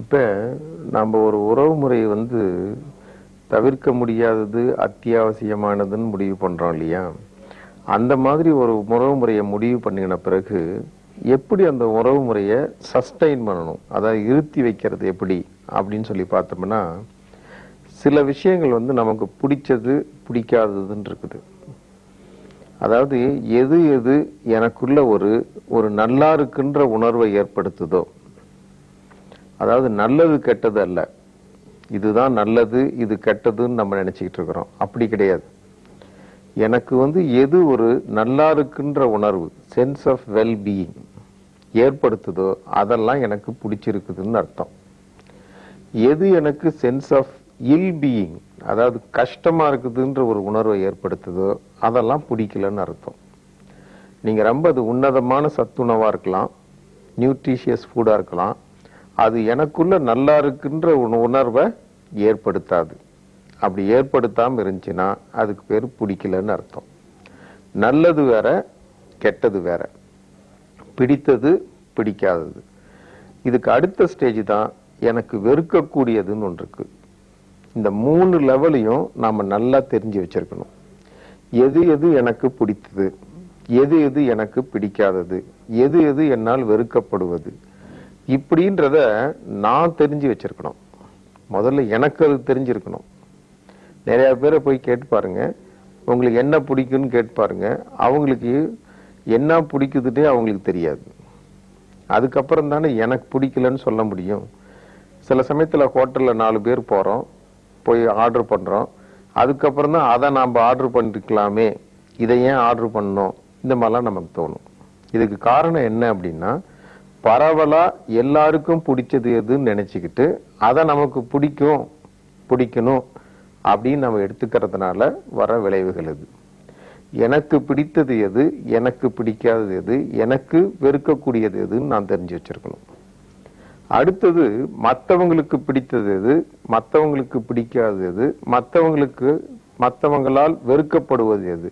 இப்போ நம்ம ஒரு உறவு முறையை வந்து தவிர்க்க முடியாதது அத்தியாவசியமானதுன்னு முடிவு பண்ணுறோம் இல்லையா? அந்த மாதிரி ஒரு உறவு முறையை முடிவு பண்ணின பிறகு எப்படி அந்த உறவு முறையை சஸ்டைன் பண்ணணும்? அதாவது இருத்தி வைக்கிறது எப்படி? அப்படின்னு சொல்லி பார்த்தோம்னா சில விஷயங்கள் வந்து நமக்கு பிடிச்சது பிடிக்காததுன்னு இருக்குது. அதாவது எது எது எனக்குள்ள ஒரு ஒரு நல்லா இருக்குன்ற உணர்வை ஏற்படுத்துதோ அதாவது நல்லது கெட்டது அல்ல. இதுதான் நல்லது இது கெட்டதுன்னு நம்ம நினச்சிக்கிட்டு இருக்கிறோம். அப்படி கிடையாது. எனக்கு வந்து எது ஒரு நல்லா இருக்குன்ற உணர்வு சென்ஸ் ஆஃப் வெல் பீயிங் ஏற்படுத்துதோ அதெல்லாம் எனக்கு பிடிச்சிருக்குதுன்னு அர்த்தம். எது எனக்கு சென்ஸ் ஆஃப் இல் பீயிங் அதாவது கஷ்டமாக இருக்குதுன்ற ஒரு உணர்வை ஏற்படுத்துதோ அதெல்லாம் பிடிக்கலன்னு அர்த்தம். நீங்கள் ரொம்ப அது உன்னதமான சத்துணவாக இருக்கலாம் நியூட்ரிஷியஸ் ஃபுட்டாக இருக்கலாம் அது எனக்குள்ள நல்லா இருக்குன்ற உணர்வை ஏற்படுத்தாது. அப்படி ஏற்படுத்தாம இருந்துச்சுன்னா அதுக்கு பேர் பிடிக்கலன்னு அர்த்தம். நல்லது வேற கெட்டது வேற. பிடித்தது பிடிக்காதது. இதுக்கு அடுத்த ஸ்டேஜ் தான் எனக்கு வெறுக்கக்கூடியதுன்னு ஒன்று இருக்கு. இந்த மூணு லெவலையும் நாம் நல்லா தெரிஞ்சு வச்சிருக்கணும். எது எது எனக்கு பிடித்தது? எது எது எனக்கு பிடிக்காதது? எது எது என்னால் வெறுக்கப்படுவது? இப்படின்றத நான் தெரிஞ்சு வச்சிருக்கணும். முதல்ல எனக்கு அது தெரிஞ்சிருக்கணும். நிறையா பேரை போய் கேட்டு பாருங்க. உங்களுக்கு என்ன பிடிக்குன்னு கேட்டு பாருங்க. அவங்களுக்கு என்ன பிடிக்குதுன்னே அவங்களுக்கு தெரியாது. அதுக்கப்புறம் தானே எனக்கு பிடிக்கலன்னு சொல்ல முடியும். சில சமயத்தில் ஹோட்டலில் நாலு பேர் போகிறோம் போய் ஆர்டர் பண்ணுறோம் அதுக்கப்புறம் தான் அதை நாம் ஆர்டர் பண்ணிருக்கலாமே. இதை ஏன் ஆர்டர் பண்ணோம் இந்த மாதிரிலாம் நமக்கு தோணும். இதுக்கு காரணம் என்ன அப்படின்னா பரவலாக எல்லாருக்கும் பிடிச்சது எதுன்னு நினச்சிக்கிட்டு அதை நமக்கு பிடிக்கும் பிடிக்கணும் அப்படின்னு நம்ம எடுத்துக்கிறதுனால வர விளைவுகள் இது. எனக்கு பிடித்தது எது எனக்கு பிடிக்காதது எது எனக்கு வெறுக்கக்கூடியது எதுன்னு நான் தெரிஞ்சு வச்சிருக்கணும். அடுத்தது மற்றவங்களுக்கு பிடித்தது எது மற்றவங்களுக்கு பிடிக்காதது எது மற்றவங்களுக்கு மற்றவங்களால் வெறுக்கப்படுவது எது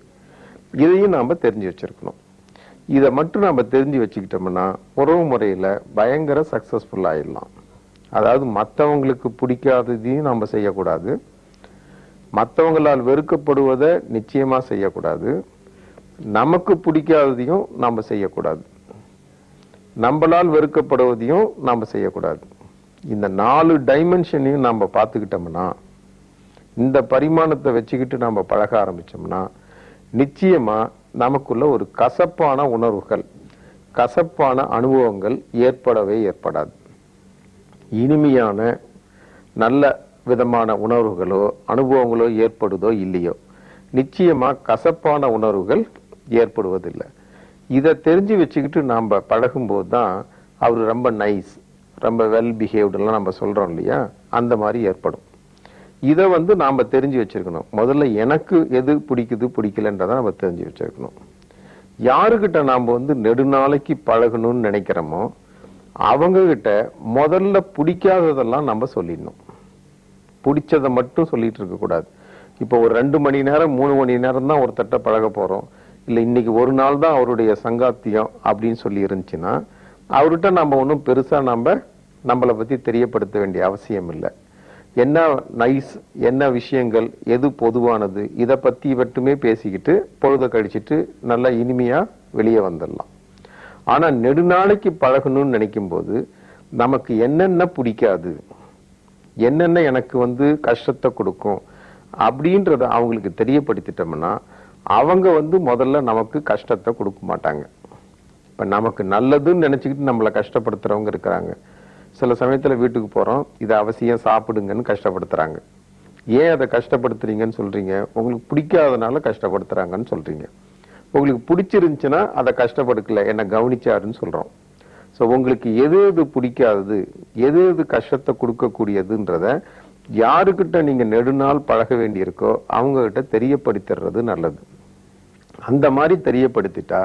இதையும் நாம் தெரிஞ்சு வச்சிருக்கணும். இதை மட்டும் நம்ம தெரிஞ்சு வச்சுக்கிட்டோம்னா உறவு முறையில் பயங்கர சக்ஸஸ்ஃபுல் ஆயிடலாம். அதாவது மற்றவங்களுக்கு பிடிக்காததையும் நம்ம செய்யக்கூடாது. மற்றவங்களால் வெறுக்கப்படுவதை நிச்சயமாக செய்யக்கூடாது. நமக்கு பிடிக்காததையும் நம்ம செய்யக்கூடாது. நம்மளால் வெறுக்கப்படுவதையும் நாம செய்யக்கூடாது. இந்த நாலு டைமென்ஷனையும் நம்ம பார்த்துக்கிட்டோம்னா இந்த பரிமாணத்தை வச்சுக்கிட்டு நம்ம பழக ஆரம்பித்தோம்னா நிச்சயமா நமக்குள்ள ஒரு கசப்பான உணர்வுகள் கசப்பான அனுபவங்கள் ஏற்படவே ஏற்படாது. இனிமையான நல்ல விதமான உணர்வுகளோ அனுபவங்களோ ஏற்படுதோ இல்லையோ நிச்சயமா கசப்பான உணர்வுகள் ஏற்படுவதில்லை. இதை தெரிஞ்சு வச்சுக்கிட்டு நாம் பழகும்போது தான் அவர் ரொம்ப நைஸ் ரொம்ப வெல் பிஹேவ்டெல்லாம் நம்ம சொல்கிறோம் இல்லையா? அந்த மாதிரி ஏற்படும். இதை வந்து நாம் தெரிஞ்சு வச்சிருக்கணும். முதல்ல எனக்கு எது பிடிக்குது பிடிக்கலன்றதை நம்ம தெரிஞ்சு வச்சிருக்கணும். யாருக்கிட்ட நாம் வந்து நெடுநாளைக்கு பழகணும்னு நினைக்கிறோமோ அவங்கக்கிட்ட முதல்ல பிடிக்காததெல்லாம் நம்ம சொல்லிடணும். பிடிச்சதை மட்டும் சொல்லிட்டு இருக்கக்கூடாது இப்போ ஒரு ரெண்டு மணி நேரம் மூணு மணி நேரம் தான் ஒருத்தட்ட பழக போறோம். இல்லை இன்னைக்கு ஒரு நாள் தான் அவருடைய சங்காத்தியம் அப்படின்னு சொல்லி இருந்துச்சுன்னா அவர்கிட்ட நம்ம ஒன்றும் பெருசா நம்ம நம்மளை பத்தி தெரியப்படுத்த வேண்டிய அவசியம் இல்லை. என்ன நைஸ் என்ன விஷயங்கள் எது பொதுவானது இதை பற்றி மட்டுமே பேசிக்கிட்டு பொழுத கழிச்சிட்டு நல்லா இனிமையா வெளியே வந்துடலாம். ஆனால் நெடுநாளைக்கு பழகணும்னு நினைக்கும்போது நமக்கு என்னென்ன பிடிக்காது என்னென்ன எனக்கு வந்து கஷ்டத்தை கொடுக்கும் அப்படின்றத அவங்களுக்கு தெரியப்படுத்திட்டோம்னா அவங்க வந்து முதல்ல நமக்கு கஷ்டத்தை கொடுக்க மாட்டாங்க. இப்போ நமக்கு நல்லதுன்னு நினச்சிக்கிட்டு நம்மளை கஷ்டப்படுத்துறவங்க இருக்கிறாங்க. சில சமயத்துல வீட்டுக்கு போறோம். இதை அவசியம் சாப்பிடுங்கன்னு கஷ்டப்படுத்துறாங்க. ஏன் அதை கஷ்டப்படுத்துறீங்கன்னு சொல்றீங்க? உங்களுக்கு பிடிக்காதனால கஷ்டப்படுத்துறாங்கன்னு சொல்றீங்க. உங்களுக்கு பிடிச்சிருந்துச்சுன்னா அதை கஷ்டப்படுக்கல என்னை கவனிச்சாருன்னு சொல்றோம். ஸோ உங்களுக்கு எது எது பிடிக்காதது எது எது கஷ்டத்தை கொடுக்கக்கூடியதுன்றத யாருக்கிட்ட நீங்க நெடுநாள் பழக வேண்டியிருக்கோ அவங்க கிட்ட தெரியப்படுத்திடுறது நல்லது. அந்த மாதிரி தெரியப்படுத்திட்டா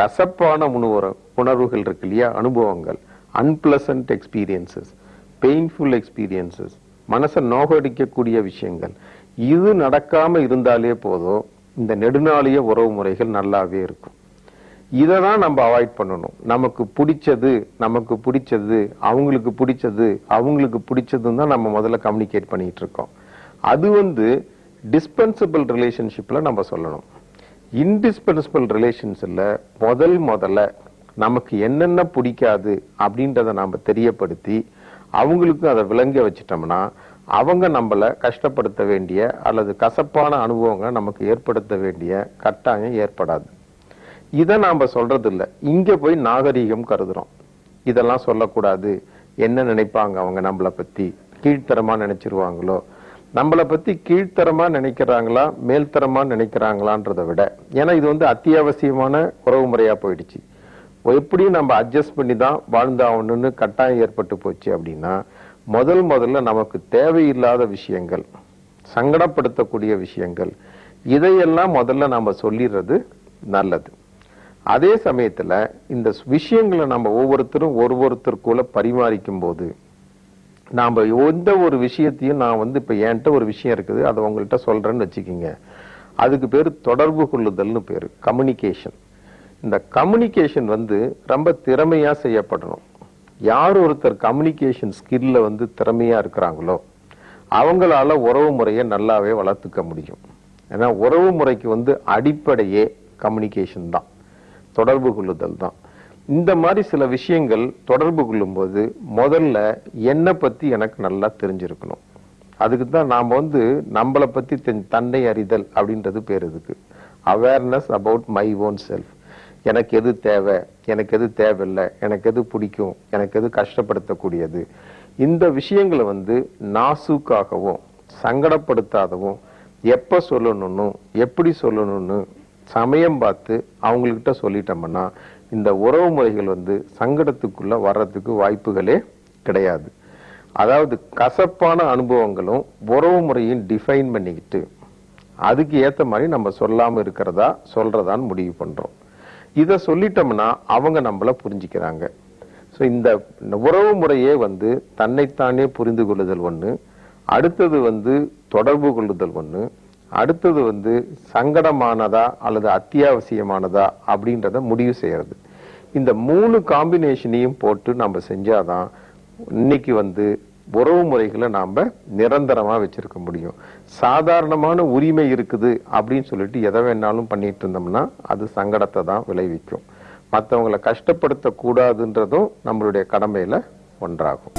கசப்பான உணவு உணர்வுகள் இருக்கு இல்லையா? அனுபவங்கள். அன்பிளசன்ட் எக்ஸ்பீரியன்சஸ் பெயின்ஃபுல் எக்ஸ்பீரியன்சஸ் மனசை நோகடிக்கக்கூடிய விஷயங்கள். இது நடக்காமல் இருந்தாலே போதும் இந்த நெடுநாளிய உறவு முறைகள் நல்லாவே இருக்கும். இதை தான் நம்ம அவாய்ட் பண்ணணும். நமக்கு பிடிச்சது நமக்கு பிடிச்சது அவங்களுக்கு பிடிச்சது அவங்களுக்கு பிடிச்சதுன்னு தான் நம்ம முதல்ல கம்யூனிகேட் பண்ணிகிட்டு இருக்கோம். அது வந்து டிஸ்பென்சபிள் ரிலேஷன்ஷிப்பில் நம்ம சொல்லணும். இன்டிஸ்பென்சபிள் ரிலேஷன்ஸில் முதல் முதல்ல நமக்கு என்னென்ன பிடிக்காது அப்படின்றத நாம் தெரியப்படுத்தி அவங்களுக்கும் அதை விளங்க வச்சிட்டோம்னா அவங்க நம்மளை கஷ்டப்படுத்த வேண்டிய அல்லது கசப்பான அனுபவங்களை நமக்கு ஏற்படுத்த வேண்டிய கட்டாயம் ஏற்படாது. இதை நாம் சொல்றது இல்லை இங்கே போய் நாகரீகம் கருதுறோம். இதெல்லாம் சொல்லக்கூடாது. என்ன நினைப்பாங்க அவங்க நம்மளை பற்றி கீழ்த்தரமாக நினச்சிருவாங்களோ? நம்மளை பற்றி கீழ்த்தரமாக நினைக்கிறாங்களா? மேல்தரமாக நினைக்கிறாங்களான்றதை விட. ஏன்னா இது வந்து அத்தியாவசியமான உறவு முறையாக போயிடுச்சு. எப்படியும் நம்ம அட்ஜஸ்ட் பண்ணி தான் வாழ்ந்தாகணும்னு கட்டாயம் ஏற்பட்டு போச்சு அப்படின்னா முதல் முதல்ல நமக்கு தேவையில்லாத விஷயங்கள் சங்கடப்படுத்தக்கூடிய விஷயங்கள் இதையெல்லாம் முதல்ல நம்ம சொல்லிடுறது நல்லது. அதே சமயத்தில் இந்த விஷயங்களை நம்ம ஒவ்வொருத்தரும் ஒரு ஒருத்தருக்குள்ள பரிமாறிக்கும் போது நாம் எந்த ஒரு விஷயத்தையும் நான் வந்து இப்போ என்கிட்ட ஒரு விஷயம் இருக்குது அதை உங்கள்கிட்ட சொல்கிறேன்னு வச்சுக்கிங்க. அதுக்கு பேர் தொடர்பு கொள்ளுதல்னு பேர் கம்யூனிகேஷன் இந்த கம்யூனிகேஷன் வந்து ரொம்ப திறமையாக செய்யப்படணும். யார் ஒருத்தர் கம்யூனிகேஷன் ஸ்கில்ல வந்து திறமையாக இருக்கிறாங்களோ அவங்களால உறவு முறையை நல்லாவே வளர்த்துக்க முடியும். ஏன்னா உறவு முறைக்கு வந்து அடிப்படையே கம்யூனிகேஷன் தான். தொடர்பு கொள்ளுதல் தான். இந்த மாதிரி சில விஷயங்கள் தொடர்பு கொள்ளும்போது முதல்ல என்னை பற்றி எனக்கு நல்லா தெரிஞ்சிருக்கணும். அதுக்கு தான் நாம் வந்து நம்மளை பற்றி தன்னை அறிதல் அப்படின்றது பேர் இதுக்கு. Awareness about my own self எனக்கு எது தேவை? எனக்கு எது தேவையில்லை? எனக்கு எது பிடிக்கும்? எனக்கு எது கஷ்டப்படுத்தக்கூடியது? இந்த விஷயங்களை வந்து நாசூக்காகவும் சங்கடப்படுத்தாதவும் எப்போ சொல்லணும்னு எப்படி சொல்லணும்னு சமயம் பார்த்து அவங்கக்கிட்ட சொல்லிட்டோம்னா இந்த உறவு முறைகள் வந்து சங்கடத்துக்குள்ளே வர்றதுக்கு வாய்ப்புகளே கிடையாது. அதாவது கசப்பான அனுபவங்களும் உறவு முறையும் டிஃபைன் பண்ணிக்கிட்டு அதுக்கு ஏற்ற மாதிரி நம்ம சொல்லாமல் இருக்கிறதா சொல்கிறதான்னு முடிவு பண்ணுறோம் இதை சொல்லிட்டோம்னா அவங்க நம்மள புரிஞ்சுக்கிறாங்க. ஸோ இந்த உறவு முறையே வந்து தன்னைத்தானே புரிந்து கொள்ளுதல் ஒன்று அடுத்தது வந்து தொடர்பு கொள்ளுதல் ஒன்று அடுத்தது வந்து சங்கடமானதா அல்லது அத்தியாவசியமானதா அப்படின்றத முடிவு செய்யறது. இந்த மூணு காம்பினேஷனையும் போட்டு நம்ம செஞ்சாதான் இன்னைக்கு வந்து உறவு முறைகளை நாம் நிரந்தரமாக வச்சிருக்க முடியும். சாதாரணமான உரிமை இருக்குது அப்படின்னு சொல்லிட்டு எதை வேணாலும் பண்ணிட்டு இருந்தோம்னா அது சங்கடத்தை தான் விளைவிக்கும். மற்றவங்களை கஷ்டப்படுத்தக்கூடாதுன்றதும் நம்மளுடைய கடமையில் ஒன்றாகும்.